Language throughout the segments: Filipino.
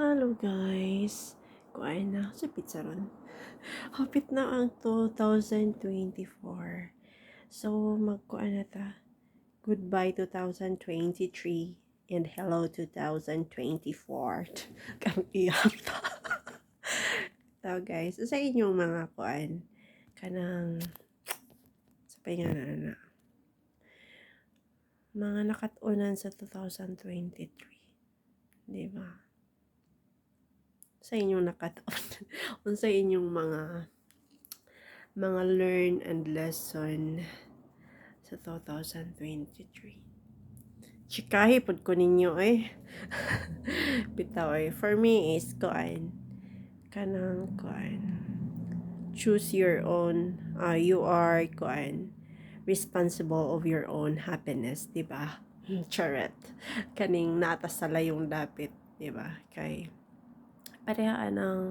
Hello guys! Kuhain na ako sa pizza ron. Hapit na ang 2024. So, magkuhan na ta. Goodbye 2023 and hello 2024. Kang iyak ta. so guys, sa inyong mga kuan kanang sa pahinga na na mga nakatunan sa 2023. Di ba? Sa inyong nakatuon. Unsa inyong mga mga learn and lesson sa 2023. Chikahi pod ko ninyo eh. Bitaw eh. For me is kuan kanang kuan choose your own uh, you are kuan responsible of your own happiness, di ba? Charet. Kaning natas sa layong dapit, di ba? Kay parehaan ng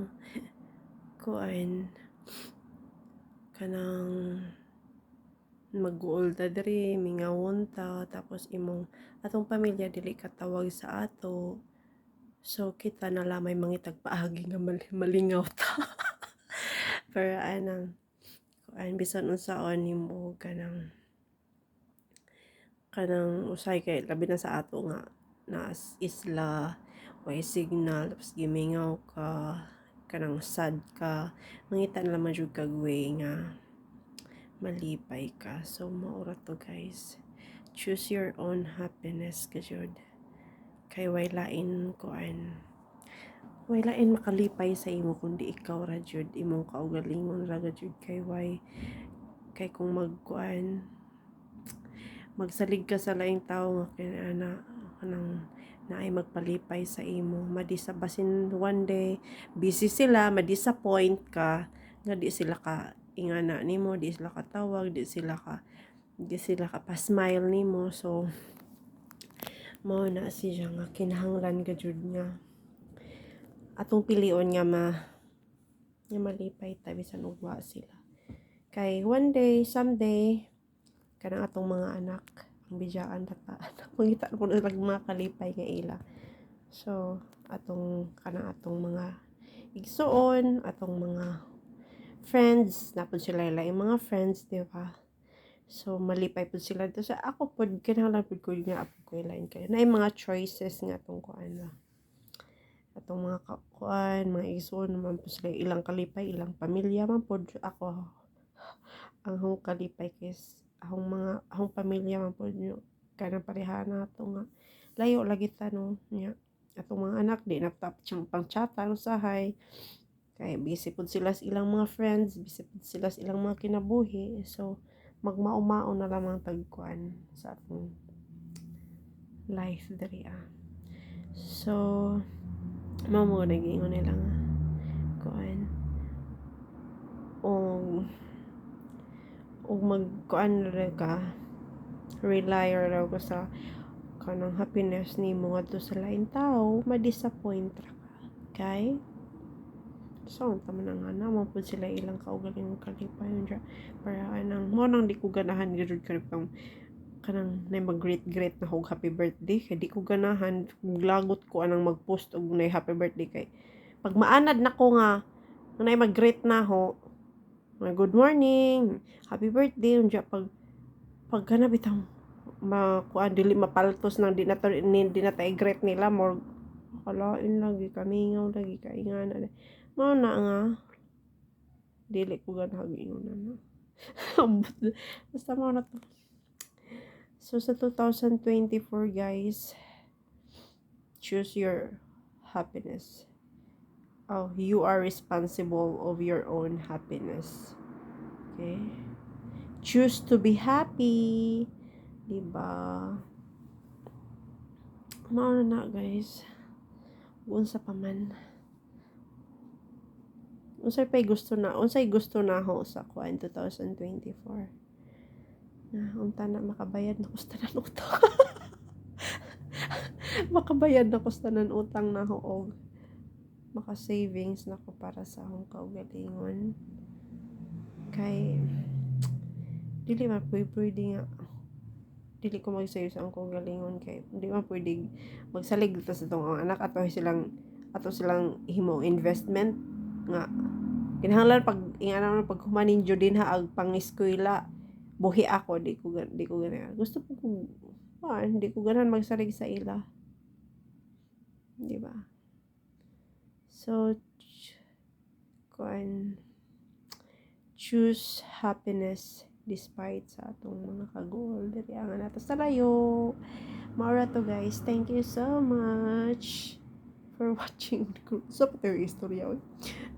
kuan kanang mag-uol ta diri mingawon ta tapos imong atong pamilya dili katawag sa ato. So kita na lamay mangitag paagi nga mal- malingaw ta. Pero anang kuan bisan unsaon nimo kanang kanang usay kay labi na sa ato nga na isla way signal tapos gimingaw ka kanang sad ka mangita na lamang jud kag way nga malipay ka. So maura to guys. Choose your own happiness ka jud kay way lain kuan way lain makalipay sa imo kundi ikaw ra jud imong kaugalingon ra jud kay way kay kung magkuan magsalig ka sa laing tao nga kinana kanang naay magpalipay sa imo. Madisa basin one day busy sila ma-disappoint ka nga di sila ka ingana nimo di sila ka tawag di sila ka di sila ka pa-smile nimo. So mao na siya nga kinahanglan ka jud nga. Atong pilion nga ma nga malipay ta bisan ugwa sila. Kay one day someday kanang atong mga anak ang bidyaan bata mangita po na mga kalipay nga ila. So atong kanang atong mga igsuon atong mga friends napod sila ila. Yung mga friends di ba? So malipay po sila to sa ako pod kinahanglan pod ko nga apo ko ilain kay na mga choices nga atong kuan ba atong mga kuan mga igsuon naman po sila. Ilang kalipay ilang pamilya man pod ako. Ang hong kalipay kay ahong mga ahong pamilya man po nyo kanang pareha na ato nga layo lagi ta no nya atong mga anak di na tap siyang pangchata usahay kay busy pud sila sa ilang mga friends busy pud sila sa ilang mga kinabuhi. So magmaumao na lamang tagkuan sa atong life diri ah. So mao mo nagingon nila nga kuan og ug magkuan ra ka rely ra ka sa kanang happiness nimo ngadto sa lain tao ma-disappoint ra ka kay so unta man nga na pud sila ilang kaugaling kalipayon dra para anang mo nang di ko ganahan gud ka pang kanang nay mag great great na hog happy birthday. Kay di ko ganahan lagot ko anang mag-post og nay happy birthday kay pag maanad na ko nga nay mag great na ho nga good morning happy birthday unja pag pag kana bitang makuan dili mapaltos nang di na di great nila more kalain lagi kamingaw lagi kaingana mao na nga dili ko ganahag ingon na basta mao na to. So sa 2024 guys choose your happiness oh, you are responsible of your own happiness. Okay? Choose to be happy. Diba? Mauna na, guys. Unsa pa man. Unsay pa'y gusto na. Unsay gusto na ho sa kuan 2024. Na, unta na makabayad na ko sa tanan utang. makabayad na ko sa tanan utang na ho og maka savings na ko para sa akong kaugalingon. Kay dili man pwede nga dili ko magsayo sa akong kaugalingon kay di man pwede magsalig ta sa tong anak. Ato silang ato silang himo investment nga kinahanglan pag ingana pag humanin jud din ha ag pangiskwela buhi ako di ko di ko ganyan. Gusto ko ah, hindi ko ganan magsarig sa ila. Di ba so kuan choose happiness despite sa atong mga kagol diri ang nato sa layo. Maura to guys. Thank you so much for watching. So pati istorya oy.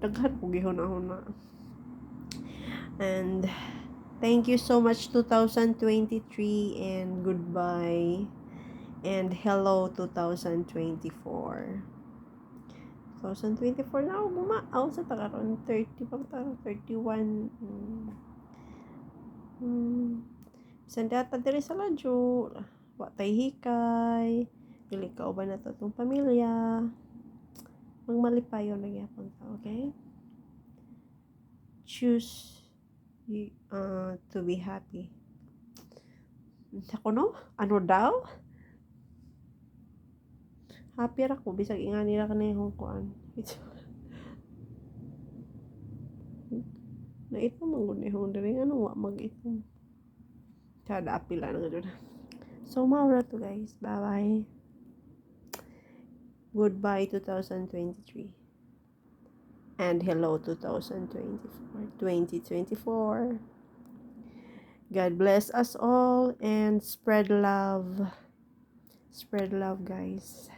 daghan ko gihon ako na and thank you so much 2023 and goodbye. And hello 2024 2024 na ako gumaaw sa takaron 30 pang tarong 31 mm. Hmm. Bisan data diri sa ladyo. Wa tay hikay. Dili ka uban na to tong pamilya. Magmalipayo na gyapon ta, okay? Choose uh, to be happy. Ako no? Ano daw? Happy ra ko bisag ingani ra kanay hong kuan. na ito mangunihong diri ano wa mag ito kada apila na gud so maura to guys. Bye bye goodbye 2023 and hello 2024 2024 God bless us all and spread love. Spread love guys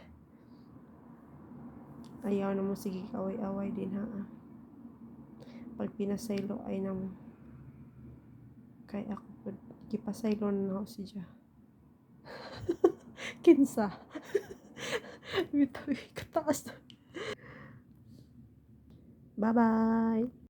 ayaw na mo sige kaway-away din ha? Pag pinasaylo ay nam kay ako pud na ako siya kinsa? Bitaw kataas. Bye bye